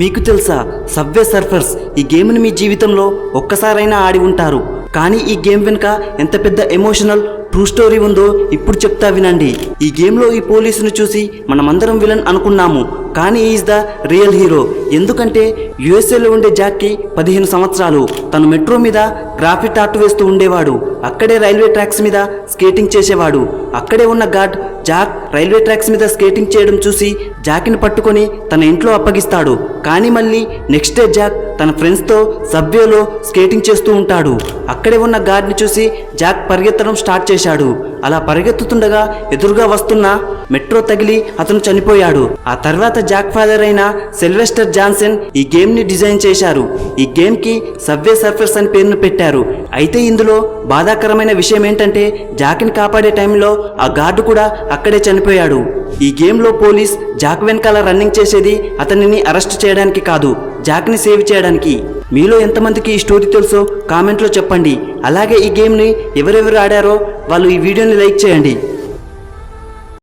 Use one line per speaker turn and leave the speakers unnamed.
మీకు తెలుసా subway Surfers ఈ గేమ్ని మీ జీవితంలో ఒక్కసారైనా ఆడి ఉంటారు. కానీ ఈ గేమ్ వెనుక ఎంత పెద్ద ఎమోషనల్ ట్రూ స్టోరీ ఉందో ఇప్పుడు చెప్తా వినండి. ఈ గేమ్లో ఈ పోలీసును చూసి మనమందరం విలన్ అనుకున్నాము. కానీ ఈజ్ ద రియల్ హీరో ఎందుకంటే యుఎస్ఏలో ఉండే జాక్కి పదిహేను సంవత్సరాలు. తను మెట్రో మీద గ్రాఫిట్ ఆర్ట్ వేస్తూ ఉండేవాడు. అక్కడే రైల్వే ట్రాక్స్ మీద స్కేటింగ్ చేసేవాడు. అక్కడే ఉన్న గార్డ్ జాక్ రైల్వే ట్రాక్స్ మీద స్కేటింగ్ చేయడం చూసి జాక్ని పట్టుకొని తన ఇంట్లో అప్పగిస్తాడు. కానీ మళ్ళీ నెక్స్ట్ డే జాక్ తన ఫ్రెండ్స్తో సబ్వేలో స్కేటింగ్ చేస్తూ ఉంటాడు. అక్కడే ఉన్న గార్డ్ని చూసి జాక్ పరిగెత్తడం స్టార్ట్ చేశాడు. అలా పరిగెత్తుతుండగా ఎదురుగా వస్తున్న మెట్రో తగిలి అతను చనిపోయాడు. ఆ తర్వాత జాక్ ఫాదర్ అయిన సెల్వెస్టర్ జాన్సన్ ఈ గేమ్ని డిజైన్ చేశారు. ఈ గేమ్కి సబ్వే సర్ఫర్స్ అని పేరును పెట్టారు. అయితే ఇందులో బాధాకరమైన విషయం ఏంటంటే జాక్ని కాపాడే టైంలో ఆ గార్డు కూడా అక్కడే చనిపోయాడు. ఈ గేమ్లో పోలీస్ జాక్ వెనకాల రన్నింగ్ చేసేది అతనిని అరెస్ట్ చేయడానికి కాదు. జాక్ని సేవ్ చేయడానికి. మీలో ఎంతమందికి ఈ స్టోరీ తెలుసో కామెంట్లో చెప్పండి. అలాగే ఈ గేమ్ని ఎవరెవరు ఆడారో వాళ్ళు ఈ వీడియోని లైక్ చేయండి.